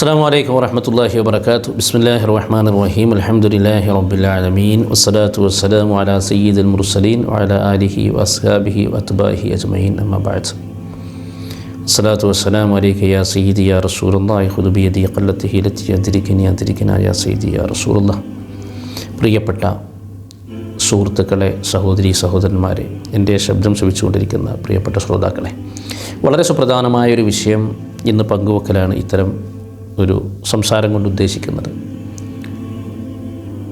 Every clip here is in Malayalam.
അസ്സാം അലൈക്കും വരഹമത്തല്ലാഹി വാബർക്കാത്തു ബിസ്മില്ലാഹി റഹ്മാൻ റഹീം അലഹമുല്ലാഹി റബ്ബുലാലമീൻ. വസ്സലാത്തു വസ്സലാം വല സയ്യിദ് മുർസലീൻ വല അലിഹി വസ്ഹാബിഹി വത്ബാഹി അജ്മീൻ അമ്മബാദ് അസ്സലാത്തു വസ്സലാം അലൈക്ക് യാ സയ്യിദ് യാ റസൂലല്ലാഹി ഹുദുബിയദി കല്ലത്തിഹി ലത്തി അതിരിക്കനി അതിരിക്കന യാ സയ്യിദ് യാ റസൂലല്ല പ്രിയപ്പെട്ട സുഹൃത്തുക്കളെ സഹോദരി സഹോദരന്മാരെ എന്റെ ശബ്ദം ശ്രമിച്ചുകൊണ്ടിരിക്കുന്ന പ്രിയപ്പെട്ട ശ്രോതാക്കളെ വളരെ സുപ്രധാനമായൊരു വിഷയം ഇന്ന് പങ്കുവെക്കലാണ് ഇത്തരം ഒരു സംസാരം കൊണ്ട് ഉദ്ദേശിക്കുന്നത്.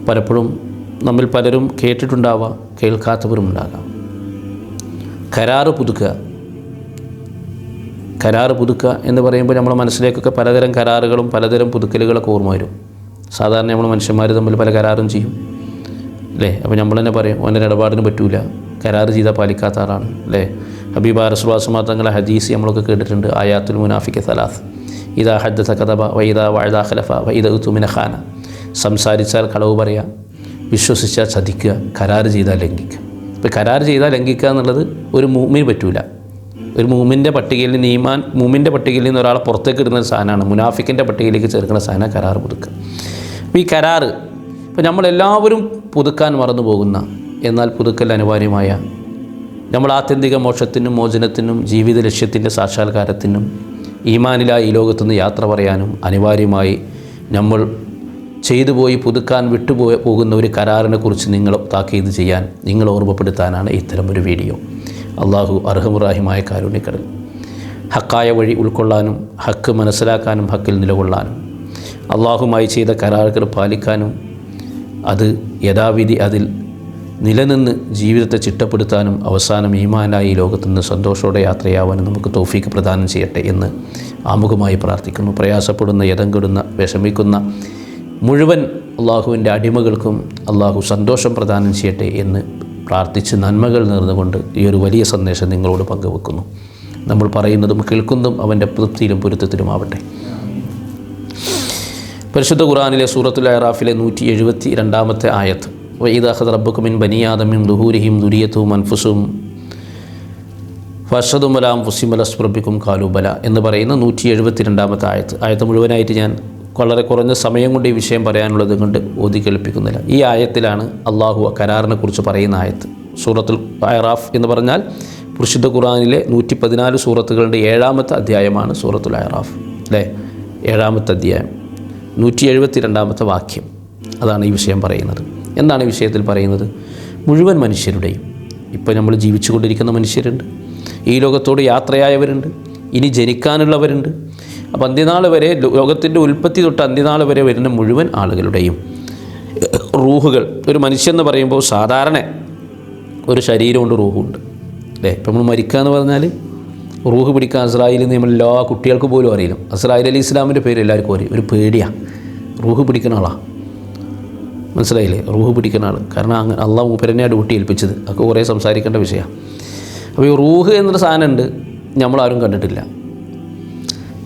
പലപ്പോഴും നമ്മിൽ പലരും കേട്ടിട്ടുണ്ടാവാം കേൾക്കാത്തവരും ഉണ്ടാകാം. കരാറ് പുതുക്കുക. കരാറ് പുതുക്കുക എന്ന് പറയുമ്പോൾ നമ്മുടെ മനസ്സിലേക്കൊക്കെ പലതരം കരാറുകളും പലതരം പുതുക്കലുകളൊക്കെ ഓർമ്മ വരും. സാധാരണ നമ്മൾ മനുഷ്യന്മാർ തമ്മിൽ പല കരാറും ചെയ്യും. അല്ലേ? അപ്പോൾ നമ്മൾ തന്നെ പറയും ഓന്റെ ഇടപാടിന് പറ്റൂല. കരാറ് ചെയ്താൽ പാലിക്കാത്ത ആളാണ്. അല്ലേ? ഹബീബ റസുവാസമാ തങ്ങളെ ഹദീസ് നമ്മളൊക്കെ കേട്ടിട്ടുണ്ട് ആയാത്തുൽ മുനാഫിക്ക് സലാസ്. ഇതാ ഹദ്ദത്ത കഥബ വൈദ വാഴദാ ഖലഫ വൈദ തുമിന ഖാന. സംസാരിച്ചാൽ കളവ് പറയുക വിശ്വസിച്ചാൽ ചതിക്കുക കരാറ് ചെയ്താൽ ലംഘിക്കുക. ഇപ്പോൾ കരാർ ചെയ്താൽ ലംഘിക്കുക എന്നുള്ളത് ഒരു മൂമിന് പറ്റൂല. ഒരു മൂമിന്റെ പട്ടികയിൽ നിന്ന് ഈമാൻ മൂമിന്റെ പട്ടികയിൽ നിന്ന് ഒരാളെ പുറത്തേക്ക് ഇടുന്ന ഒരു സാധനമാണ്. മുനാഫിക്കിന്റെ പട്ടികയിലേക്ക് ചേർക്കുന്ന സാധനം കരാർ പുതുക്കുക. അപ്പോൾ ഈ കരാറ് ഇപ്പോൾ നമ്മളെല്ലാവരും പുതുക്കാൻ മറന്നു പോകുന്ന എന്നാൽ പുതുക്കൽ അനിവാര്യമായ നമ്മൾ ആത്യന്തിക മോക്ഷത്തിനും മോചനത്തിനും ജീവിത ലക്ഷ്യത്തിന്റെ സാക്ഷാത്കാരത്തിനും ഈമാനിലായി ഈ ലോകത്തുനിന്ന് യാത്ര പറയാനും അനിവാര്യമായി നമ്മൾ ചെയ്തു പോയി പുതുക്കാൻ വിട്ടുപോയ പോകുന്ന ഒരു കരാറിനെക്കുറിച്ച് നിങ്ങൾ താക്കീത് ചെയ്യാൻ നിങ്ങൾ ഓർമ്മപ്പെടുത്താനാണ് ഇത്തരം ഒരു വീഡിയോ. അള്ളാഹു അർഹമുറാഹിമായ കാരുണ്യക്കടൽ. ഹക്കായ വഴി ഉൾക്കൊള്ളാനും ഹക്ക് മനസ്സിലാക്കാനും ഹക്കിൽ നിലകൊള്ളാനും അള്ളാഹുമായി ചെയ്ത കരാറുകൾ പാലിക്കാനും അത് യഥാവിധി അതിൽ നിലനിന്ന് ജീവിതത്തെ ചിട്ടപ്പെടുത്താനും അവസാനം ഈമാനായി ലോകത്തുനിന്ന് സന്തോഷോടെ യാത്രയാവാനും നമുക്ക് തോഫീക്ക് പ്രദാനം ചെയ്യട്ടെ എന്ന് ആമുഖമായി പ്രാർത്ഥിക്കുന്നു. പ്രയാസപ്പെടുന്ന യഥംകെടുന്ന വിഷമിക്കുന്ന മുഴുവൻ അള്ളാഹുവിന്റെ അടിമകൾക്കും അള്ളാഹു സന്തോഷം പ്രദാനം ചെയ്യട്ടെ എന്ന് പ്രാർത്ഥിച്ച് നന്മകൾ നേർന്നുകൊണ്ട് ഈ ഒരു വലിയ സന്ദേശം നിങ്ങളോട് പങ്കുവെക്കുന്നു. നമ്മൾ പറയുന്നതും കേൾക്കുന്നതും അവന്റെ തൃപ്തിയിലും പൊരുത്തത്തിലുമാവട്ടെ പരിശുദ്ധ ഖുറാനിലെ സൂറത്തുൽ അറാഫിലെ നൂറ്റി എഴുപത്തി രണ്ടാമത്തെ ആയത്ത്. വൈദാഹദ് റബ്ബുക്കുമിൻ ദുഹൂരിഹിം ദുരിയത്തും അൻഫുസും ഫഷദുമലാം ഫുസിമലസ്പ്രബിക്കും കാലുബല എന്ന് പറയുന്ന നൂറ്റി എഴുപത്തി രണ്ടാമത്തെ ആയത്ത്. ആയത്ത് മുഴുവനായിട്ട് ഞാൻ വളരെ കുറഞ്ഞ സമയം കൊണ്ട് ഈ വിഷയം പറയാനുള്ളത് കൊണ്ട് ഓതി കേൾപ്പിക്കുന്നില്ല. ഈ ആയത്തിലാണ് അള്ളാഹു കരാറിനെ കുറിച്ച് പറയുന്ന ആയത്ത്. സൂറത്തുൽ അയറാഫ് എന്ന് പറഞ്ഞാൽ പുരുഷിദ്ധ ഖുറാനിലെ നൂറ്റി പതിനാല് സൂറത്തുകളുടെ ഏഴാമത്തെ അധ്യായമാണ് സൂറത്തുൽ അയറാഫ് അല്ലേ? ഏഴാമത്തെ അധ്യായം. നൂറ്റി എഴുപത്തി രണ്ടാമത്തെ വാക്യം. അതാണ് ഈ വിഷയം പറയുന്നത്. എന്താണ് ഈ വിഷയത്തിൽ പറയുന്നത്? മുഴുവൻ മനുഷ്യരുടെയും. ഇപ്പോൾ നമ്മൾ ജീവിച്ചു കൊണ്ടിരിക്കുന്ന മനുഷ്യരുണ്ട്. ഈ ലോകത്തോട് യാത്രയായവരുണ്ട്. ഇനി ജനിക്കാനുള്ളവരുണ്ട്. അപ്പോൾ അന്ത്യനാൾ വരെ ലോകത്തിന്റെ ഉൽപ്പത്തി തൊട്ട് അന്ത്യനാൾ വരെ വരുന്ന മുഴുവൻ ആളുകളുടെയും റൂഹുകൾ. ഒരു മനുഷ്യൻ പറയുമ്പോൾ സാധാരണ ഒരു ശരീരമുണ്ട് റൂഹുണ്ട്. അല്ലേ? ഇപ്പം നമ്മൾ മരിക്കുക എന്ന് പറഞ്ഞാൽ റൂഹ് പിടിക്കാൻ അസ്രായിൽ നമ്മൾ എല്ലാ കുട്ടികൾക്ക് പോലും അറിയില്ല. അസ്രായിൽ അലി ഇസ്ലാമിന്റെ പേര് എല്ലാവർക്കും അറിയും. ഒരു പേടിയാണ് റൂഹ് പിടിക്കുന്ന ആളാണ് മനസ്സിലായില്ലേ? റൂഹ് പിടിക്കുന്ന ആൾ കാരണം അങ്ങനെ അള്ളാഹ് മൂപ്പരനെ ഡ്യൂട്ടി ഏൽപ്പിച്ചത്. അതൊക്കെ കുറേ സംസാരിക്കേണ്ട വിഷയമാണ് അപ്പോൾ ഈ റൂഹ് എന്നൊരു സാധനമുണ്ട് നമ്മളാരും കണ്ടിട്ടില്ല.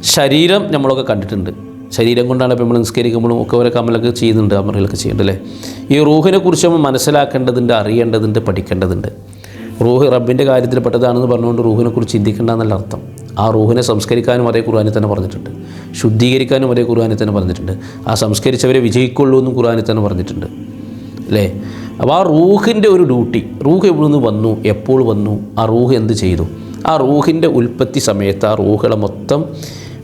ശരീരം നമ്മളൊക്കെ കണ്ടിട്ടുണ്ട്. ശരീരം കൊണ്ടാണ് ഇപ്പോൾ നമ്മൾ നിസ്കരിക്കുമ്പോഴും ഒക്കെ ഓരോ കമലൊക്കെ ചെയ്യുന്നുണ്ട് അമറുകളൊക്കെ ചെയ്യുന്നുണ്ട് അല്ലേ? ഈ റൂഹിനെ കുറിച്ച് നമ്മൾ മനസ്സിലാക്കേണ്ടതുണ്ട് അറിയേണ്ടതുണ്ട് പഠിക്കേണ്ടതുണ്ട്. റൂഹ് റബ്ബിന്റെ കാര്യത്തിൽ പെട്ടതാണെന്ന് പറഞ്ഞുകൊണ്ട് റൂഹിനെക്കുറിച്ച് ചിന്തിക്കേണ്ട എന്നല്ല അർത്ഥം. ആ റൂഹിനെ സംസ്കരിക്കാനും അതേ ഖുർആാനിൽ തന്നെ പറഞ്ഞിട്ടുണ്ട്. ശുദ്ധീകരിക്കാനും അതേ ഖുർആാനിൽ തന്നെ പറഞ്ഞിട്ടുണ്ട്. ആ സംസ്കരിച്ചവരെ വിജയിക്കുള്ളൂ എന്നും ഖുർആാനിൽ തന്നെ പറഞ്ഞിട്ടുണ്ട്. അല്ലേ? അപ്പോൾ ആ റൂഹിന്റെ ഒരു ഡ്യൂട്ടി റൂഹ് എവിടെ നിന്ന് വന്നു? എപ്പോൾ വന്നു? ആ റൂഹ് എന്ത് ചെയ്തു? ആ റൂഹിന്റെ ഉൽപ്പത്തി സമയത്ത് ആ റൂഹുകളെ മൊത്തം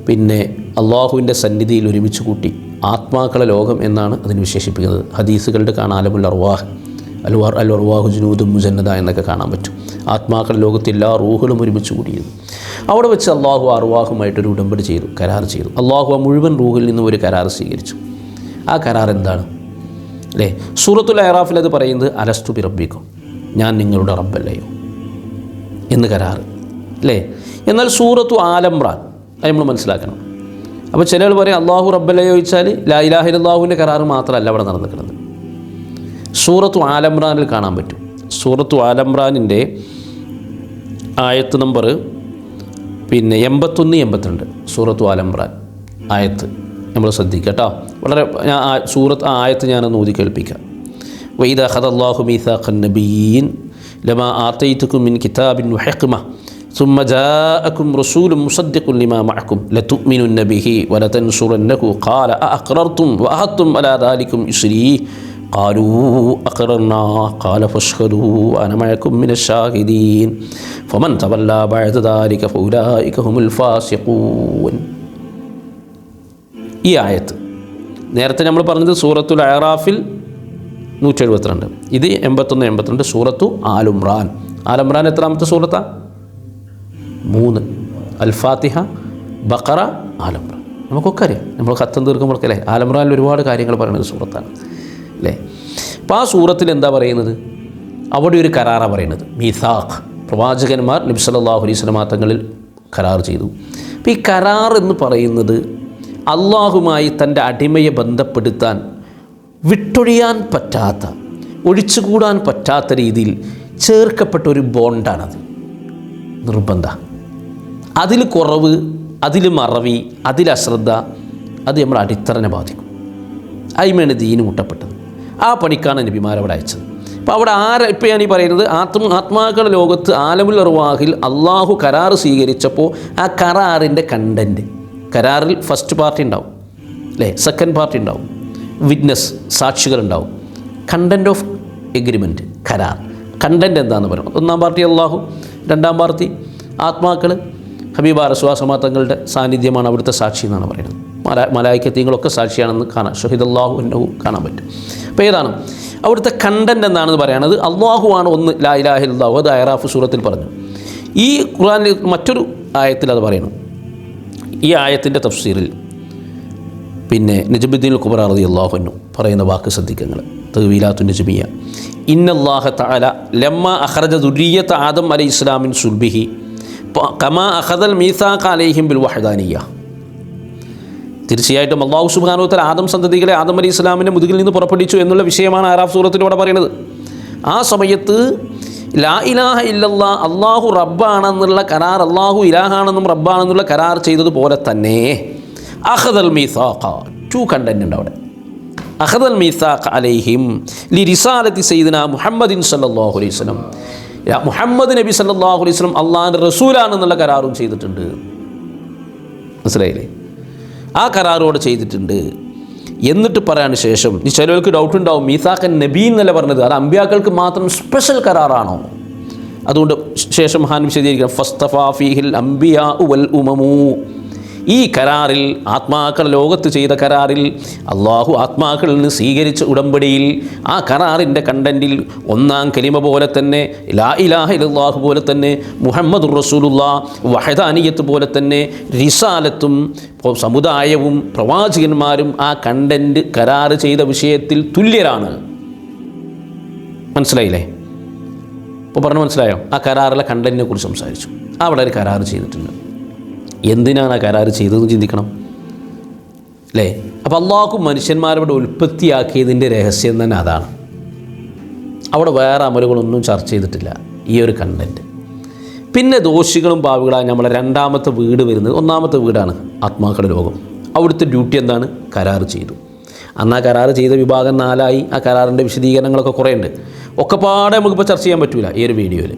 പിന്നെ അള്ളാഹുവിന്റെ സന്നിധിയിൽ ഒരുമിച്ച് കൂട്ടി ആത്മാക്കളെ ലോകം എന്നാണ് അതിന് വിശേഷിപ്പിക്കുന്നത്. ഹദീസുകളുടെ കാണാലമുള്ള അർവാഹ് അൽവാർ അൽ അർവാഹു ജുനൂദും മുജന്നദ എന്നൊക്കെ കാണാൻ പറ്റും. ആത്മാക്കളുടെ ലോകത്തെ എല്ലാ റൂഹുകളും ഒരുമിച്ച് കൂടിയത് അവിടെ വെച്ച് അള്ളാഹു അർവാഹുമായിട്ടൊരു ഉടമ്പടി ചെയ്തു കരാർ ചെയ്തു. അള്ളാഹു ആ മുഴുവൻ റൂഹിൽ നിന്നും ഒരു കരാർ സ്വീകരിച്ചു. ആ കരാർ എന്താണ്? അല്ലേ? സൂറത്തുൽ അയറാഫിൽ അത് പറയുന്നത് അലസ്തു പിറപ്പിക്കും ഞാൻ നിങ്ങളുടെ റബ്ബല്ലയോ? എന്ന് കരാർ. അല്ലേ? എന്നാൽ സൂറത്തു ആലംറാൻ അത് നമ്മൾ മനസ്സിലാക്കണം. അപ്പോൾ ചിലർ പറയും അള്ളാഹു റബ്ബല്ലയോ? ചോദിച്ചാൽ ലാ ഇലാഹിലാഹുവിന്റെ കരാറ് മാത്രമല്ല അവിടെ നടന്നിരിക്കുന്നത്. സൂറത്തു ആലംറാനിൽ കാണാൻ പറ്റും. സൂറത്തു ആലംറാനിൻ്റെ ആയത്ത് നമ്പർ പിന്നെ എൺപത്തൊന്ന് എൺപത്തിരണ്ട് സൂറത്തു ആലംറാൻ ആയത്ത് നമ്മൾ ശ്രദ്ധിക്കുക കേട്ടോ വളരെ ഞാൻ ആ സൂറത്ത് ആ ആയത്ത് ഞാനൊന്ന് ഊതി കേൾപ്പിക്കാം വൈദ ഹദല്ലാഹു മീസാഖൻ നബീൻ ലമ ആത്തൈത്തുക്കും മിൻ കിതാബിൻ വഹക്മ ثم جاءكم رسول مصدق لما معكم لتؤمنن به ولتنصرنه قال أأقررتم وأخذتم على ذلكم إسري قالوا أقررنا قال فاشهدوا وأنا معكم من الشاهدين فمن تولى بعد ذلك فأولئك هم الفاسقون ഈ ആയത്ത് നേരത്തെ നമ്മൾ പറഞ്ഞത് സൂറത്തുൽ അയറാഫിൽ നൂറ്റി എഴുപത്തിരണ്ട് ഇത് എൺപത്തൊന്ന് എൺപത്തിരണ്ട് സൂറത്തു ആലുംറാൻ ആലുംറാൻ എത്രാമത്തെ സൂറത്താ മൂന്ന് അൽ ഫാത്തിഹ ബക്കറ ആലംറാൻ നമുക്കൊക്കെ അറിയാം നമ്മൾ കത്തം തീർക്കുമ്പോഴൊക്കെ അല്ലേ ആലംറാനിൽ ഒരുപാട് കാര്യങ്ങൾ പറയുന്നത് സൂറത്താണ് അല്ലേ? അപ്പോൾ ആ സൂറത്തിൽ എന്താ പറയുന്നത്? അവിടെ ഒരു കരാറാണ് പറയുന്നത്. മീസാഖ്. പ്രവാചകന്മാർ നബി സല്ലല്ലാഹു അലൈഹി വസല്ലമ തങ്ങളിൽ കരാർ ചെയ്തു. അപ്പോൾ ഈ കരാർ എന്ന് പറയുന്നത് അള്ളാഹുമായി തന്റെ അടിമയെ ബന്ധപ്പെടുത്താൻ വിട്ടൊഴിയാൻ പറ്റാത്ത ഒഴിച്ചുകൂടാൻ പറ്റാത്ത രീതിയിൽ ചേർക്കപ്പെട്ട ഒരു ബോണ്ടാണത്. നിർബന്ധ. അതിൽ കുറവ് അതിൽ മറവി അതിൽ അശ്രദ്ധ അത് നമ്മുടെ അടിത്തറനെ ബാധിക്കും. അയിമയാണ് ദീന് മുട്ടപ്പെട്ടത്. ആ പണിക്കാണ് നബിമാർ അവിടെ അയച്ചത്. അപ്പോൾ അവിടെ ആര ഇപ്പോൾ ഞാൻ ഈ പറയുന്നത് ആത്മ ആത്മാക്കളുടെ ലോകത്ത് ആലമുൽ അറുവാഹിൽ അള്ളാഹു കരാർ സ്വീകരിച്ചപ്പോൾ ആ കരാറിന്റെ കണ്ടന്റ് കരാറിൽ ഫസ്റ്റ് പാർട്ടി ഉണ്ടാവും അല്ലേ? സെക്കൻഡ് പാർട്ടി ഉണ്ടാവും. വിറ്റ്നസ് സാക്ഷികളുണ്ടാവും കണ്ടന്റ് ഓഫ് എഗ്രിമെന്റ് കരാർ. കണ്ടന്റ് എന്താണെന്ന് പറയും ഒന്നാം പാർട്ടി അള്ളാഹു രണ്ടാം പാർട്ടി ആത്മാക്കൾ ഹബീബ റസ്വാസമാ സാന്നിധ്യമാണ് അവിടുത്തെ സാക്ഷി എന്നാണ് പറയുന്നത്. മല മലായിക്കത്തീങ്ങളൊക്കെ സാക്ഷിയാണെന്ന് കാണാം. ഷഹീദ് അള്ളാഹു എന്നവും കാണാൻ പറ്റും. അപ്പോൾ ഏതാണ് അവിടുത്തെ കണ്ടന്റ് എന്താണെന്ന് പറയുന്നത് അള്ളാഹു ആണ് ഒന്ന് ലാ ഇലാഹില്ലാഹു അത് അയറാഫ് സൂറത്തിൽ പറഞ്ഞു. ഈ ഖുർആനിൽ മറ്റൊരു ആയത്തിൽ അത് പറയുന്നു ഈ ആയത്തിന്റെ തഫ്സീറിൽ. പിന്നെ നജബുദ്ദീൻ കുബർ അറതി അള്ളാഹുനു പറയുന്ന വാക്ക് ശ്രദ്ധിക്കങ്ങൾ തഹവീലാത്തു നജമിയ. ഇന്നല്ലാഹ തആല ലമ്മ അഖറജ ദുരിയത്ത് ആദം അലി ഇസ്ലാമിൻ സുൽബിഹി. കമാ അഹദൽ മീസാഖ അലൈഹിം ബിൽ വഹദാനിയ തീർച്ചയായിട്ടും അള്ളാഹു സുബാനോത്തൽ ആദം സന്തതികളെ ആദം അലി ഇസ്ലാമിന്റെ മുതുകിൽ നിന്ന് പുറപ്പെടിച്ചു എന്നുള്ള വിഷയമാണ് ആറാഫ് സൂറത്തിലൂടെ പറയുന്നത്. ആ സമയത്ത് ലാ ഇലാഹ ഇല്ലല്ല അള്ളാഹു റബ്ബാണെന്നുള്ള കരാർ അള്ളാഹു ഇലാഹാണെന്നും റബ്ബാണെന്നുള്ള കരാർ ചെയ്തതുപോലെ തന്നെ അഹദൽ മീസാഖ ടു കണ്ടന്റ് ഉണ്ട് അവിടെ. അഹദൽ മീസാഖ് അലൈഹിം ലി റിസാലത്തി മുഹമ്മദിൻ സല്ലല്ലാഹു അലൈഹി യാ മുഹമ്മദ് നബി സല്ലല്ലാഹു അലൈഹി വസല്ലം അള്ളാഹിന്റെ റസൂലാണെന്നുള്ള കരാറും ചെയ്തിട്ടുണ്ട്. മനസ്സിലായില്ലേ? ആ കരാറോട് ചെയ്തിട്ടുണ്ട്. എന്നിട്ട് പറയാൻ ശേഷം ഈ ചിലവർക്ക് ഡൗട്ട് ഉണ്ടാവും മീസാഖൻ നബി എന്നല്ല പറഞ്ഞത്? അത് അമ്പ്യാക്കൾക്ക് മാത്രം സ്പെഷ്യൽ കരാറാണോ? അതുകൊണ്ട് ശേഷം ഹാൻ വിശദീകരിക്കണം ഫസ്തഫാഫിഹിൽ അംബിയാ വൽ ഉമമു. ഈ കരാറിൽ ആത്മാക്കൾ ലോകത്ത് ചെയ്ത കരാറിൽ അള്ളാഹു ആത്മാക്കളിൽ നിന്ന് സ്വീകരിച്ച ഉടമ്പടിയിൽ ആ കരാറിന്റെ കണ്ടന്റിൽ ഒന്നാം കലിമ പോലെ തന്നെ ലാ ഇലാഹ ഇലാഹു പോലെ തന്നെ മുഹമ്മദ് റസൂലുള്ള വഹദാനിയത്ത് പോലെ തന്നെ റിസാലത്തും സമുദായവും പ്രവാചകന്മാരും ആ കണ്ടന്റ് കരാറ് ചെയ്ത വിഷയത്തിൽ തുല്യരാണ്. മനസ്സിലായില്ലേ? ഇപ്പോൾ പറഞ്ഞു മനസ്സിലായോ? ആ കരാറിലെ കണ്ടന്റിനെ കുറിച്ച് സംസാരിച്ചു. അവിടെ ഒരു കരാറ് ചെയ്തിട്ടുണ്ട്. എന്തിനാണ് ആ കരാർ ചെയ്തതെന്ന് ചിന്തിക്കണം. അല്ലേ? അപ്പോൾ അള്ളാഹു മനുഷ്യന്മാരോട് ഉൽപ്പത്തിയാക്കിയതിന്റെ രഹസ്യം തന്നെ അതാണ്. അവിടെ വേറെ അമലുകളൊന്നും ചർച്ച ചെയ്തിട്ടില്ല. ഈ ഒരു കണ്ടന്റ് പിന്നെ ദോഷികളും പാവികളായ നമ്മളെ രണ്ടാമത്തെ വീട് വരുന്നത് ഒന്നാമത്തെ വീടാണ് ആത്മാക്കളുടെ ലോകം അവിടുത്തെ ഡ്യൂട്ടി എന്താണ്? കരാർ ചെയ്തു. അന്ന് ആ കരാറ് ചെയ്ത വിഭാഗം നാലായി. ആ കരാറിന്റെ വിശദീകരണങ്ങളൊക്കെ കുറേ ഉണ്ട് ഒക്കെപ്പാടെ നമുക്കിപ്പോൾ ചർച്ച ചെയ്യാൻ പറ്റില്ല ഈ ഒരു വീഡിയോയിൽ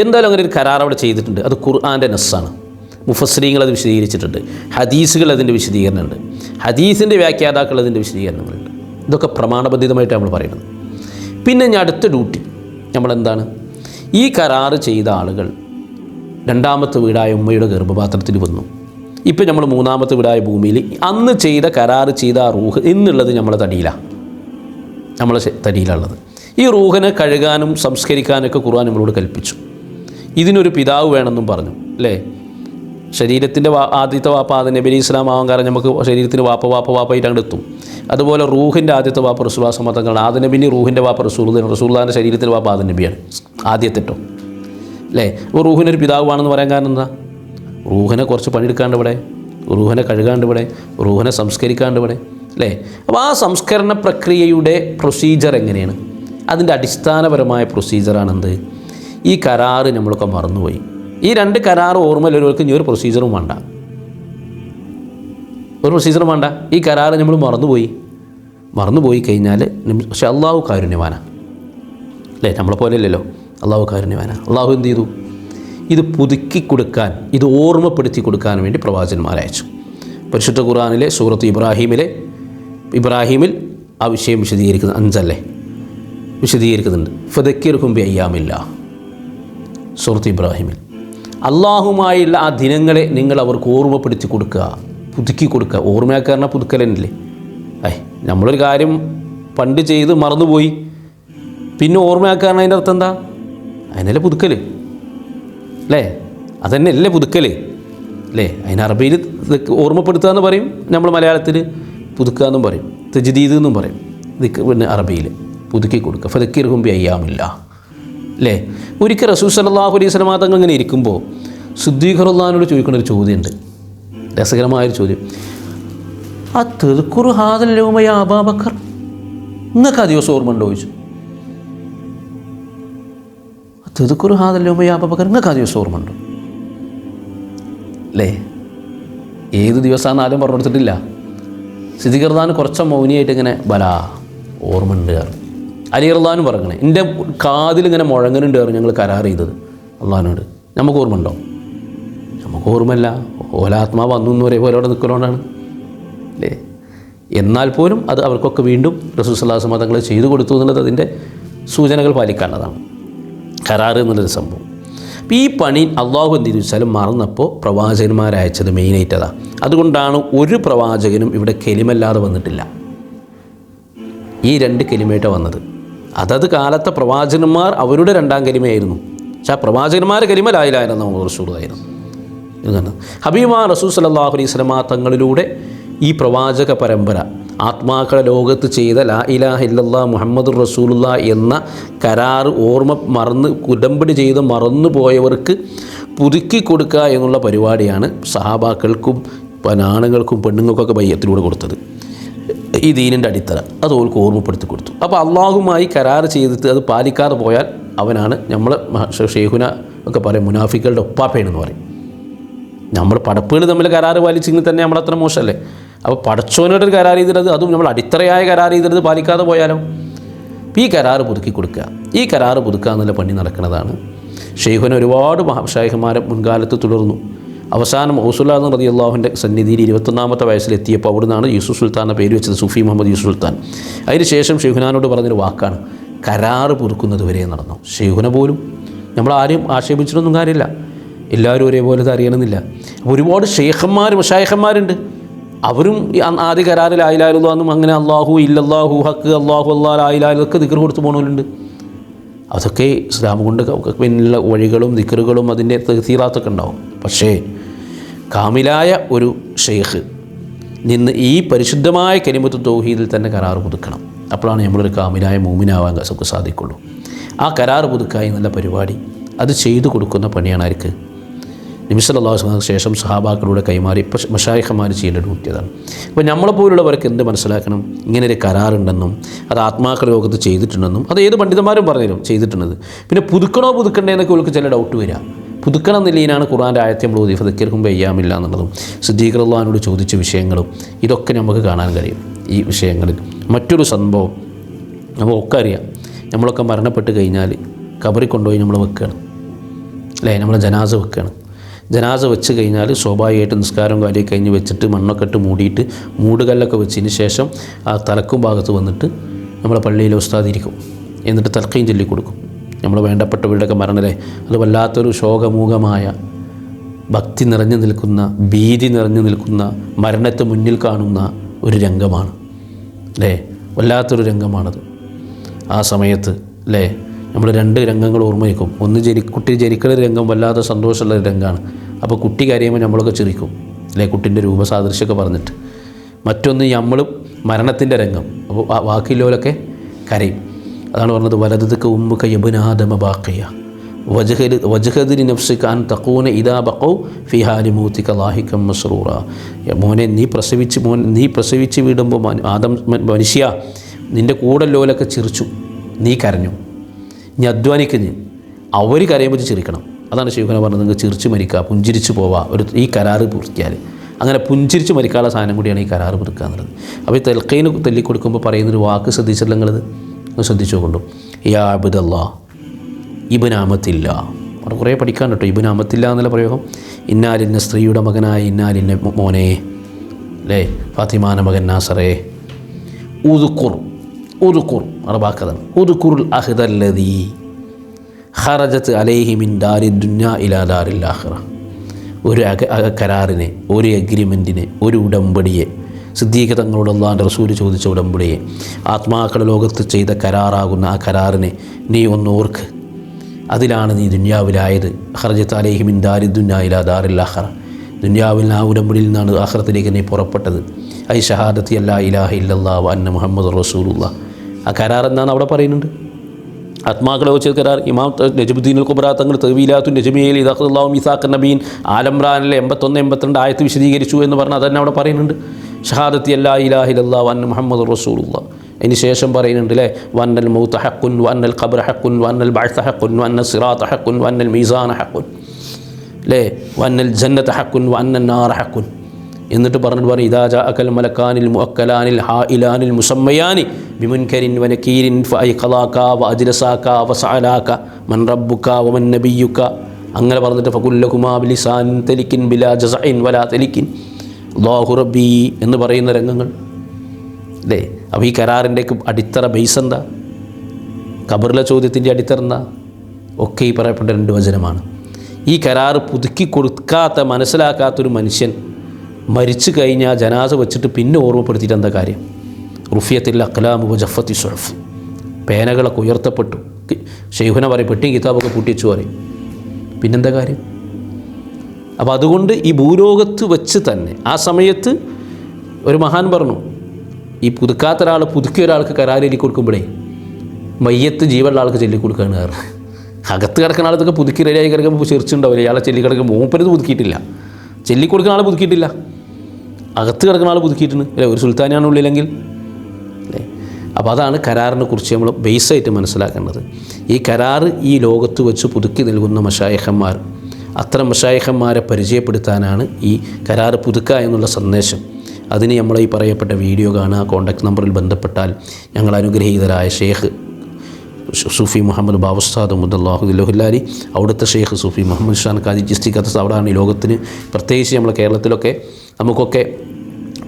എന്തായാലും അങ്ങനെ ഒരു കരാർ അവിടെ ചെയ്തിട്ടുണ്ട്. അത് ഖുർആന്റെ നെസ്സാണ്. മുഫസ്രീങ്ങൾ അത് വിശദീകരിച്ചിട്ടുണ്ട്. ഹദീസുകൾ അതിന്റെ വിശദീകരണമുണ്ട്. ഹദീസിന്റെ വ്യാഖ്യാതാക്കൾ അതിന്റെ വിശദീകരണങ്ങളുണ്ട്. ഇതൊക്കെ പ്രമാണബന്ധിതമായിട്ട് നമ്മൾ പറയുന്നത്. പിന്നെ ഞാൻ അടുത്ത ഡ്യൂട്ടി. നമ്മളെന്താണ്? ഈ കരാറ് ചെയ്ത ആളുകൾ രണ്ടാമത്തെ വീടായ ഉമ്മയുടെ ഗർഭപാത്രത്തിൽ വന്നു. ഇപ്പം നമ്മൾ മൂന്നാമത്തെ വീടായ ഭൂമിയിൽ അന്ന് ചെയ്ത കരാറ് ചെയ്ത ആ റൂഹ് എന്നുള്ളത് നമ്മളെ തടിയിലാണ് നമ്മളെ തടിയിലുള്ളത്. ഈ റൂഹനെ കഴുകാനും സംസ്കരിക്കാനൊക്കെ ഖുർആൻ നമ്മളോട് കൽപ്പിച്ചു. ഇതിനൊരു പിതാവ് വേണമെന്നും പറഞ്ഞു. അല്ലേ? ശരീരത്തിന്റെ വാ ആദ്യത്തെ വാപ്പ ആദ്യ നബി ഇസ്ലാം ആവാൻ കാരണം നമുക്ക് ശരീരത്തിന് വാപ്പ വാപ്പ വാപ്പായിട്ട് അങ്ങോട്ട് എത്തും. അതുപോലെ റൂഹിന്റെ ആദ്യത്തെ വാപ്പ റസൂലാ സമത്തങ്ങളാണ് ആദ്യ നബിന് റൂഹിന്റെ വാപ്പ റസൂൽ റസൂല്ലാന്റെ ശരീരത്തിൽ വാപ്പ ആദ്യ നബിയാണ്. ആദ്യത്തെ ട്ടോ അല്ലേ ഇപ്പോൾ റൂഹിനൊരു പിതാവാണെന്ന് പറയാൻ കാരണം എന്താ? റൂഹിനെ കുറച്ച് പണിയെടുക്കാണ്ട് ഇവിടെ. റൂഹിനെ കഴുകാണ്ട് ഇവിടെ. റൂഹിനെ സംസ്കരിക്കാണ്ട് ഇവിടെ. അല്ലേ? അപ്പോൾ ആ സംസ്കരണ പ്രക്രിയയുടെ പ്രൊസീജർ എങ്ങനെയാണ്? അതിന്റെ അടിസ്ഥാനപരമായ പ്രൊസീജറാണെന്ത് ഈ കരാറ് നമ്മളൊക്കെ മറന്നുപോയി. ഈ രണ്ട് കരാർ ഓർമ്മയിലുള്ളവർക്ക് ഇനി ഒരു പ്രൊസീജറും വേണ്ട. ഒരു പ്രൊസീജറും വേണ്ട. ഈ കരാർ നമ്മൾ മറന്നുപോയി. മറന്നുപോയി കഴിഞ്ഞാൽ പക്ഷെ അള്ളാഹു കാരുണ്യവാന. അല്ലേ? നമ്മളെ പോലെ അല്ലല്ലോ. അള്ളാഹു കാരുണ്യവാന. അള്ളാഹു എന്ത് ചെയ്തു? ഇത് പുതുക്കി കൊടുക്കാൻ ഇത് ഓർമ്മപ്പെടുത്തി കൊടുക്കാൻ വേണ്ടി പ്രവാചകന്മാരെ അയച്ചു. പരിശുദ്ധ ഖുർആാനിലെ സൂറത്ത് ഇബ്രാഹിമിലെ ഇബ്രാഹിമിൽ ആ വിഷയം വിശദീകരിക്കുന്നത് അഞ്ചല്ലേ? വിശദീകരിക്കുന്നുണ്ട്. ഫതക്കിർ കുമ്പി അയ്യാമില്ല. സൂറത്ത് ഇബ്രാഹിമിൽ. അള്ളാഹുമായുള്ള ആ ദിനങ്ങളെ നിങ്ങൾ അവർക്ക് ഓർമ്മപ്പെടുത്തി കൊടുക്കുക പുതുക്കി കൊടുക്കുക. ഓർമ്മയാക്കാരന പുതുക്കലല്ലേ ഐ നമ്മളൊരു കാര്യം പണ്ട് ചെയ്ത് മറന്നുപോയി. പിന്നെ ഓർമ്മയാക്കാരൻ അതിന്റെ അർത്ഥം എന്താ? അതിനല്ലേ പുതുക്കൽ അല്ലേ? അതന്നെ അല്ലേ പുതുക്കൽ അല്ലേ? അതിന് അറബിയിൽ ഓർമ്മപ്പെടുത്തുക എന്ന് പറയും നമ്മൾ മലയാളത്തിൽ പുതുക്കുക എന്നും പറയും തജ്ദീദ് എന്നും പറയും. ഇത് പിന്നെ അറബിയിൽ പുതുക്കി കൊടുക്കുക. ഫതക്കീർ ഹുംബി അയ്യാമില്ല. അല്ലേ ഒരിക്കൽ റസൂൽ സലാഹു അലൈഹി സ്വലമാ തങ്ങൾ ഇങ്ങനെ ഇരിക്കുമ്പോൾ സുദ്ദീഖറുല്ലാനോട് ചോദിക്കുന്ന ഒരു ചോദ്യമുണ്ട്. രസകരമായൊരു ചോദ്യം. ആ തെതുക്കുറു ഹാദൽ ലോമയ അബാബക്കർ നിങ്ങൾക്ക് ആ ദിവസം ഓർമ്മ ഉണ്ടോ ചോദിച്ചു. തെതുക്കുറു ഹാദൽ ലോമയ അബാബക്കർ നിങ്ങൾക്ക് ആ ദിവസം ഓർമ്മ ഉണ്ടോ? അല്ലേ ഏത് ദിവസമാണെന്ന് ആരും പറഞ്ഞു കൊടുത്തിട്ടില്ല. സ്ഥിതികർദാൻ കുറച്ച് മൗനിയായിട്ട് ഇങ്ങനെ ബലാ ഓർമ്മ ഉണ്ട് അലി ഇർദാനും പറയണേ എന്റെ കാതിൽ ഇങ്ങനെ മുഴങ്ങനുണ്ട് പറഞ്ഞു ഞങ്ങൾ കരാർ ചെയ്തത്. അള്ളഹാനോട് നമുക്ക് ഓർമ്മ നമുക്ക് ഓർമ്മല്ല ഓലാത്മാവ് വന്നു എന്ന് ഒരേ പോലെ അവിടെ നിൽക്കലോണ്ടാണ് അല്ലേ? എന്നാൽ പോലും അത് അവർക്കൊക്കെ വീണ്ടും റസൂസല്ലാസ് മതങ്ങൾ ചെയ്തു കൊടുത്തു എന്നുള്ളത് അതിന്റെ സൂചനകൾ പാലിക്കാനുള്ളതാണ്. കരാർ എന്നുള്ളൊരു സംഭവം. അപ്പോൾ ഈ പണി അള്ളാഹു എന്ത് ചോദിച്ചാലും മറന്നപ്പോൾ പ്രവാചകന്മാരയച്ചത് മെയിനായിട്ട് അതാ. അതുകൊണ്ടാണ് ഒരു പ്രവാചകനും ഇവിടെ കെലിമല്ലാതെ വന്നിട്ടില്ല. ഈ രണ്ട് കെലിമേറ്റ വന്നത്. അതത് കാലത്തെ പ്രവാചകന്മാർ അവരുടെ രണ്ടാം കരിമയായിരുന്നു. പക്ഷേ ആ പ്രവാചകന്മാരുടെ കരിമ ലായിലായിരുന്നു റസൂലായിരുന്നു ഇതാണ് ഹബീബ റസൂൽ സലാഹു അലൈഹി സ്വലമാ തങ്ങളിലൂടെ ഈ പ്രവാചക പരമ്പര ആത്മാക്കളെ ലോകത്ത് ചെയ്ത ലാ ഇലാഹ ഇല്ലല്ലാ മുഹമ്മദ് റസൂലുള്ള എന്ന കരാർ ഓർമ്മ മറന്ന് കുടമ്പടി ചെയ്ത് മറന്നു പോയവർക്ക് പുതുക്കി കൊടുക്കുക എന്നുള്ള പരിപാടിയാണ് സഹാബാക്കൾക്കും ആണുങ്ങൾക്കും പെണ്ണുങ്ങൾക്കൊക്കെ ബയ്യത്തിലൂടെ കൊടുത്തത്. ഈ ദീനിന്റെ അടിത്തറ. അത് ഓൾക്ക് ഓർമ്മപ്പെടുത്തി കൊടുത്തു. അപ്പോൾ അള്ളാഹുമായി കരാർ ചെയ്തിട്ട് അത് പാലിക്കാതെ പോയാൽ അവനാണ് നമ്മൾ ഷേഹുന ഒക്കെ പറയും മുനാഫിക്കളുടെ ഒപ്പാപ്പേണെന്ന് പറയും. നമ്മൾ പടപ്പുകൾ തമ്മിൽ കരാർ പാലിച്ചെങ്കിൽ തന്നെ നമ്മളത്ര മോശമല്ലേ? അപ്പോൾ പടച്ചോനോട് കരാർ ചെയ്തിരുന്നത് അതും നമ്മൾ അടിത്തറയായ കരാർ ചെയ്തിരുന്നത് പാലിക്കാതെ പോയാലോ? ഈ കരാറ് പുതുക്കി കൊടുക്കുക. ഈ കരാറ് പുതുക്കുക എന്നുള്ള പണി നടക്കുന്നതാണ്. ഷെയ്ഖുന ഒരുപാട് ഷേഖന്മാരെ മുൻകാലത്ത് തുടർന്നു. അവസാനം ഔസുല്ലാന്ന് റതി അള്ളാഹുവിന്റെ സന്നിധിയിൽ ഇരുപത്തൊന്നാമത്തെ വയസ്സിലെത്തിയപ്പോൾ അവിടെ നിന്നാണ് യൂസുഫ് സുൽത്താന്റെ പേര് വെച്ചത് സുഫി മുഹമ്മദ് യൂസുഫ് സുൽത്താൻ. അതിന് ശേഷം ഷെയ്ഖുനാനോട് പറഞ്ഞൊരു വാക്കാണ് കരാറ് പുറുക്കുന്നത് വരെ നടന്നു. ഷെയ്ഖുന പോലും നമ്മൾ ആരും ആക്ഷേപിച്ചിട്ടൊന്നും കാര്യമില്ല. എല്ലാവരും ഒരേപോലെ അറിയണമെന്നില്ല. ഒരുപാട് ഷെയ്ഖന്മാർ ഷായഖന്മാരുണ്ട് അവരും ആദ്യ കരാറിൽ ആയിലായിരുന്നു അങ്ങനെ അള്ളാഹു ഇല്ലല്ലാഹു ഹക്ക് അള്ളാഹു അള്ളാഹ് ആയിലാലൊക്കെ ദിക്കർ കൊടുത്തു പോകണവരുണ്ട് അതൊക്കെ ഇസ്ലാം കൊണ്ട് പിന്നിലുള്ള വഴികളും ദിക്കറുകളും അതിന്റെ തീറാത്തൊക്കെ ഉണ്ടാവും. പക്ഷേ കാമിലായ ഒരു ഷെയ്ഖ് നിന്ന് ഈ പരിശുദ്ധമായ കരിമത്ത് തൗഹീദിൽ തന്നെ കരാർ പുതുക്കണം. അപ്പോഴാണ് നമ്മളൊരു കാമിലായ മൂമിനാവാൻ നമുക്ക് സാധിക്കുള്ളൂ. ആ കരാർ പുതുക്കായി നല്ല പരിപാടി. അത് ചെയ്തു കൊടുക്കുന്ന പണിയാണ് ആർക്ക്? നിമിഷല്ലാഹു ശേഷം സഹാബാക്കളുടെ കൈമാറി ഇപ്പം മഷായിഖന്മാർ ചെയ്യേണ്ട ഡ്യൂട്ടിയതാണ് അപ്പോൾ നമ്മളെപ്പോലുള്ളവർക്ക് എന്ത് മനസ്സിലാക്കണം? ഇങ്ങനെ ഒരു കരാറുണ്ടെന്നും അത് ആത്മാക്കൾ ലോകത്ത് ചെയ്തിട്ടുണ്ടെന്നും അത് ഏത് പണ്ഡിതന്മാരും പറഞ്ഞുതരും ചെയ്തിട്ടുണ്ടെന്ന് പിന്നെ പുതുക്കണോ പുതുക്കണ്ടേ എന്നൊക്കെ ഇവർക്ക് ചില ഡൗട്ട് വരിക. പുതുക്കണം നിലയിലാണ് ഖുറാന്റെ ആയത്തെ നമ്മൾ ഓതി ഫതക്കിർക്കും ചെയ്യാമില്ല എന്നുള്ളതും സിദ്ദീഖറുള്ളഹാനോട് ചോദിച്ച വിഷയങ്ങളും ഇതൊക്കെ നമുക്ക് കാണാൻ കഴിയും. ഈ വിഷയങ്ങളിൽ മറ്റൊരു സംഭവം നമുക്കൊക്കെ അറിയാം. നമ്മളൊക്കെ മരണപ്പെട്ട് കഴിഞ്ഞാൽ കബറി കൊണ്ടുപോയി നമ്മൾ വെക്കുകയാണ്. അല്ലേ? നമ്മൾ ജനാസ വെക്കുകയാണ്. ജനാസ വെച്ച് കഴിഞ്ഞാൽ സ്വാഭാവികമായിട്ട് നിസ്കാരം കാര്യം കഴിഞ്ഞ് വെച്ചിട്ട് മണ്ണൊക്കെ ഇട്ട് മൂടിയിട്ട് മൂടുകല്ലൊക്കെ വെച്ചതിന് ശേഷം ആ തലക്കും ഭാഗത്ത് വന്നിട്ട് നമ്മളെ പള്ളിയിലെ ഉസ്താദിരിക്കും എന്നിട്ട് തലക്കയും ചൊല്ലി കൊടുക്കും നമ്മൾ വേണ്ടപ്പെട്ടവരുടെയൊക്കെ മരണരെ അത് വല്ലാത്തൊരു ശോകമൂകമായ ഭക്തി നിറഞ്ഞു നിൽക്കുന്ന ഭീതി നിറഞ്ഞു നിൽക്കുന്ന മരണത്തെ മുന്നിൽ കാണുന്ന ഒരു രംഗമാണ്. അല്ലേ? വല്ലാത്തൊരു രംഗമാണത്. ആ സമയത്ത് അല്ലേ? നമ്മൾ രണ്ട് രംഗങ്ങൾ ഓർമ്മ വയ്ക്കും ഒന്ന് ജനി കുട്ടി ജനിക്കുന്ന രംഗം വല്ലാത്ത സന്തോഷമുള്ള ഒരു രംഗമാണ്. അപ്പോൾ കുട്ടി കരയുമ്പോൾ നമ്മളൊക്കെ ചിരിക്കും. അല്ലേ? കുട്ടിന്റെ രൂപസാദൃശ്യമൊക്കെ പറഞ്ഞിട്ട്. മറ്റൊന്ന് നമ്മളും മരണത്തിന്റെ രംഗം. അപ്പോൾ ബാക്കിയുള്ളവരൊക്കെ കരയും. അതാണ് പറഞ്ഞത് വലതുക്ക് ഉമ്മ യബുനാദമ ബാക്കിയ വജഹരി നഫ്സിക്കാൻ തക്കൂന ഇതാ ബക്കൗ ഫിഹാരി മൂത്തിക്ക ലാഹിക്കം മസ്റൂറ. മോനെ നീ പ്രസവിച്ച് മോൻ നീ പ്രസവിച്ച് വിടുമ്പോൾ ആദം മനുഷ്യ നിന്റെ കൂടെ ലോലൊക്കെ ചിരിച്ചു നീ കരഞ്ഞു. നീ. അധ്വാനിക്കുന്നു അവർ കരയുമ്പോൾ ചിരിക്കണം അതാണ് ശിവകന പറഞ്ഞത് നിങ്ങൾക്ക് ചിരിച്ച് മരിക്കുക പുഞ്ചിരിച്ച് പോവാ. ഒരു ഈ കരാറ് പൂർത്തിയാൽ അങ്ങനെ പുഞ്ചിരിച്ച് മരിക്കാനുള്ള സാധനം കൂടിയാണ് ഈ കരാറ് പുതുക്കുക എന്നുള്ളത് അപ്പോൾ ഈ തെൽക്കൈന് തല്ലിക്കൊടുക്കുമ്പോൾ പറയുന്നൊരു വാക്ക് ശ്രദ്ധിച്ചില്ല നിങ്ങളത് ഒന്ന് ശ്രദ്ധിച്ചു കൊണ്ടു യാ അബുദല്ലാ ഇബനാമത്തില്ല. അവിടെ കുറേ പഠിക്കാൻ കേട്ടോ ഇബുനാമത്തില്ല എന്നുള്ള പ്രയോഗം ഇന്നാലിന്ന സ്ത്രീയുടെ മകനായ ഇന്നാലിന്ന മോനെ അല്ലേ ഫാത്തിമാന മകൻ നാസറേ ഉദുക്കുർ ഉദുക്കുർ. അവിടെ ബാക്കതാണ് അഹ്ദല്ലദീ അഹ്ദല്ലതി ഹറജത്ത് അലേഹിമിൻ ദാരി ദുന്യ ഇലാ ദാരിൽ ആഖിറ. ഒരു കരാറിനെ ഒരു എഗ്രിമെന്റിനെ ഒരു ഉടമ്പടിയെ സിദ്ദീഖ് തങ്ങളോട് അള്ളാഹാന്റെ ചോദിച്ച ഉടമ്പടിയെ ആത്മാക്കളുടെ ലോകത്ത് ചെയ്ത കരാറാകുന്ന ആ കരാറിനെ നീ ഒന്ന് ഓർക്ക്. അതിലാണ് നീ ദുന്യാവിലായത്. ഹർജത്ത് അലേഹിമിൻ ദാരി ദുന്യായില ദാരിൽ ആഖിറ. ദുന്യാവിൽ ആ ഉടമ്പടിയിൽ നിന്നാണ് അഹ്റത്തിലേക്ക് നീ പുറപ്പെട്ടത്. ഐ ഷഹാദത്തി അല്ലാ ഇലാഹ ഇല്ലല്ലാ വ അന്ന മുഹമ്മദ് റസൂലുള്ള. ആ കരാർ എന്നാണ് അവിടെ പറയുന്നുണ്ട്. ആത്മാക്കളെ വെച്ച് കരാർ ഇമാം നജബുദ്ദീൻ കുബ്ര തങ്ങൾ തെവീലാത്തു നജമിയൽ ഇതാഖുല്ലാഹു മിസാഖ് നബീൻ ആലംറാനിലെ എൺപത്തൊന്ന് എൺപത്തിരണ്ട് ആയത്ത് വിശദീകരിച്ചു എന്ന് പറഞ്ഞാൽ അതന്നെ അവിടെ പറയുന്നുണ്ട്. ഷഹാദത്തി അല്ലാ ഇലാഹിലല്ലാ വന്ന മുഹമ്മദ് റസൂലുള്ള. ഇനി ശേഷം പറയുന്നുണ്ട് അല്ലേ വന്നൽ മൗത്ത് ഹക്കുൻ വന്നൽ ഖബർ ഹക്കുൻ വന്നൽ ബാഴ്ത്ത ഹക്കുൻ വന്നൽ സിറാത്ത് ഹക്കുൻ വന്നൽ മീസാന ഹക്കുൻ അല്ലേ വന്നൽ ജന്നത്ത് ഹക്കുൻ വന്നൽ നാർ ഹക്കുൻ എന്നിട്ട് പറഞ്ഞിട്ട് പറയും ഇതാജ അക്കൽ മലക്കാനിൽ മുഅക്കലാനിൽ ഹാ ഇലാനിൽ മുസമ്മയാനി ബിമുൻകരിൻ വനക്കീരിൻ ഫൈ ഖലാക്ക വ അജ്ലസാക്ക വ സഅലാക്ക മൻ റബ്ബുക വ മൻ നബിയുക. അങ്ങനെ പറഞ്ഞിട്ട് ഫകുല്ലകുമാ ബിലിസാൻ തെലിക്കിൻ ബിലാ ജസഇൻ വലാ തെലിക്കിൻ. അല്ലാഹു റബ്ബി എന്ന് പറയുന്ന രംഗങ്ങൾ. അല്ലേ? അപ്പോൾ ഈ കരാറിന്റെ അടിത്തറ ബേസ് എന്താ? കബറിലെ ചോദ്യത്തിന്റെ അടിത്തറ എന്താ? ഒക്കെ ഈ പറയപ്പെട്ട രണ്ട് വചനമാണ്. ഈ കരാർ പുതുക്കി കൊടുക്കാത്ത മനസ്സിലാക്കാത്തൊരു മനുഷ്യൻ മരിച്ചു കഴിഞ്ഞാൽ ജനാസ വെച്ചിട്ട് പിന്നെ ഓർമ്മപ്പെടുത്തിയിട്ട് എന്താ കാര്യം? റുഫിയത്തിൽ അക്ലാമു ജഫത്തി സുഴഫ് പേനകളൊക്കെ ഉയർത്തപ്പെട്ടു. ഷെയ്ഖുന പറയും പെട്ടി കിതാബൊക്കെ കൂട്ടിച്ചു പറയും. പിന്നെന്താ കാര്യം? അപ്പോൾ അതുകൊണ്ട് ഈ ഭൂലോകത്ത് വെച്ച് തന്നെ ആ സമയത്ത് ഒരു മഹാൻ പറഞ്ഞു ഈ പുതുക്കാത്ത ഒരാൾ പുതുക്കിയ ഒരാൾക്ക് കരാരേരി കൊടുക്കുമ്പോഴേ മയ്യത്ത് ജീവനുള്ള ആൾക്ക് ചൊല്ലിക്കൊടുക്കുകയാണ് കാരണം അകത്ത് കിടക്കുന്ന ആളത്തൊക്കെ പുതുക്കി റെഡിയായി കിടക്കുമ്പോൾ ചെറിച്ചുണ്ടാവില്ല ഇയാളെ ചെല്ലി കിടക്കുമ്പോൾ മൂപ്പരത് പുതുക്കിയിട്ടില്ല. ചെല്ലിക്കൊടുക്കുന്ന ആൾ പുതുക്കിയിട്ടില്ല. അകത്ത് കിടക്കുന്ന ആൾ പുതുക്കിയിട്ടുണ്ട്. അല്ലേ? ഒരു സുൽത്താനാണ് ഉള്ളില്ലെങ്കിൽ അല്ലേ? അപ്പോൾ അതാണ് കരാറിനെ കുറിച്ച് നമ്മൾ ബേസായിട്ട് മനസ്സിലാക്കേണ്ടത്. ഈ കരാറ് ഈ ലോകത്ത് വെച്ച് പുതുക്കി നൽകുന്ന മഷായഹന്മാർ അത്തരം മഷായഹന്മാരെ പരിചയപ്പെടുത്താനാണ് ഈ കരാർ പുതുക്കുക എന്നുള്ള സന്ദേശം. അതിന് നമ്മൾ ഈ പറയപ്പെട്ട വീഡിയോ കാണുക കോൺടാക്ട് നമ്പറിൽ ബന്ധപ്പെട്ടാൽ ഞങ്ങൾ അനുഗ്രഹീതരായ ഷേഖ് സൂഫി മുഹമ്മദ് ബാബുസ്താദ് മുദ്ദാഹുദ്ദുല്ലാലി അവിടുത്തെ ഷെയ്ഖ് സൂഫി മുഹമ്മദ് ഷാൻ ഖാദി ജിസ്തി ഖത്തസ് അവിടെയാണ് ഈ ലോകത്തിന് പ്രത്യേകിച്ച് നമ്മൾ കേരളത്തിലൊക്കെ നമുക്കൊക്കെ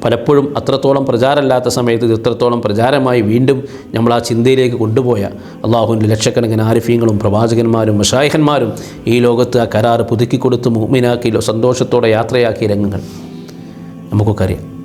പലപ്പോഴും അത്രത്തോളം പ്രചാരമില്ലാത്ത സമയത്ത് ഇത് ഇത്രത്തോളം പ്രചാരമായി വീണ്ടും നമ്മൾ ആ ചിന്തയിലേക്ക് കൊണ്ടുപോയ അള്ളാഹുവിന്റെ ലക്ഷക്കണക്കിന് ആരിഫീങ്ങളും പ്രവാചകന്മാരും മഷായഹന്മാരും ഈ ലോകത്ത് ആ കരാറ് പുതുക്കിക്കൊടുത്ത് മുഹ്മിനാക്കി സന്തോഷത്തോടെ യാത്രയാക്കിയ രംഗങ്ങൾ. നമുക്കൊക്കെ അറിയാം.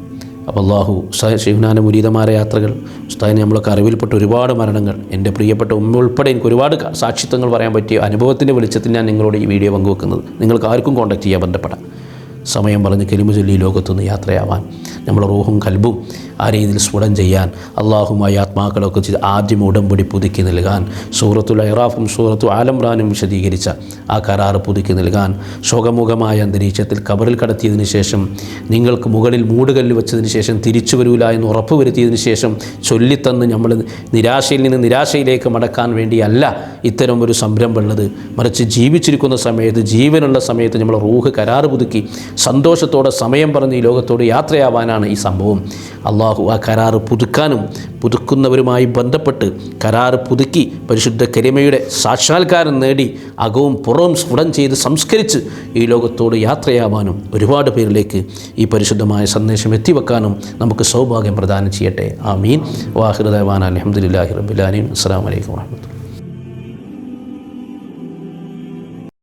അപ്പോൾ അള്ളാഹു ശിവനാന മുരീതമായ യാത്രകൾ ഉസ്താദിന് നമ്മളൊക്കെ അറിവിൽപ്പെട്ട ഒരുപാട് മരണങ്ങൾ എന്റെ പ്രിയപ്പെട്ട ഉമ്മ ഉൾപ്പെടെ എനിക്ക് ഒരുപാട് സാക്ഷിത്വങ്ങൾ പറയാൻ പറ്റിയ അനുഭവത്തിന്റെ വെളിച്ചത്തിൽ ഞാൻ നിങ്ങളോട് ഈ വീഡിയോ പങ്കുവെക്കുന്നത്. നിങ്ങൾക്ക് ആർക്കും കോൺടാക്ട് ചെയ്യാൻ ബന്ധപ്പെടാം. സമയം പറഞ്ഞ് കെലിമ ലോകത്തുനിന്ന് യാത്രയാവാൻ നമ്മുടെ റൂഹും കൽബും ആ രീതിയിൽ സ്ഫുടം ചെയ്യാൻ അള്ളാഹുമായി ആത്മാക്കളൊക്കെ ചെയ്ത് ആദ്യം ഉടമ്പടി പുതുക്കി നൽകാൻ സൂറത്തുൽ ഐറാഫും സൂറത്തു ആലംറാനും വിശദീകരിച്ച ആ കരാർ പുതുക്കി നൽകാൻ ശോകമുഖമായ അന്തരീക്ഷത്തിൽ കബറിൽ കടത്തിയതിന് ശേഷം നിങ്ങൾക്ക് മുകളിൽ മൂടുകല്ല് വെച്ചതിന് ശേഷം തിരിച്ചു വരൂല എന്ന് ഉറപ്പ് വരുത്തിയതിനു ശേഷം ചൊല്ലിത്തന്ന് നമ്മൾ നിരാശയിൽ നിന്ന് നിരാശയിലേക്ക് മടക്കാൻ വേണ്ടിയല്ല ഇത്തരം ഒരു സംരംഭമുള്ളത് മറിച്ച് ജീവിച്ചിരിക്കുന്ന സമയത്ത് ജീവനുള്ള സമയത്ത് നമ്മൾ റൂഹ് കരാറ് പുതുക്കി സന്തോഷത്തോടെ സമയം പറഞ്ഞ് ഈ ലോകത്തോട് യാത്രയാവാനാണ് ഈ സംഭവം. അള്ളാഹു ആ കരാറ് പുതുക്കാനും പുതുക്കുന്നവരുമായി ബന്ധപ്പെട്ട് കരാറ് പുതുക്കി പരിശുദ്ധ കരിമയുടെ സാക്ഷാത്കാരം നേടി അകവും പുറവും സ്ഫുടം ചെയ്ത് സംസ്കരിച്ച് ഈ ലോകത്തോട് യാത്രയാവാനും ഒരുപാട് പേരിലേക്ക് ഈ പരിശുദ്ധമായ സന്ദേശം എത്തിവെക്കാനും നമുക്ക് സൗഭാഗ്യം പ്രദാനം ചെയ്യട്ടെ. ആമീൻ. വാഹിറുദാൻ അലഹമുല്ലാഹി റബുലാനീൻ അസ്സാം വലൈക്കും വാഹമത്തുള്ള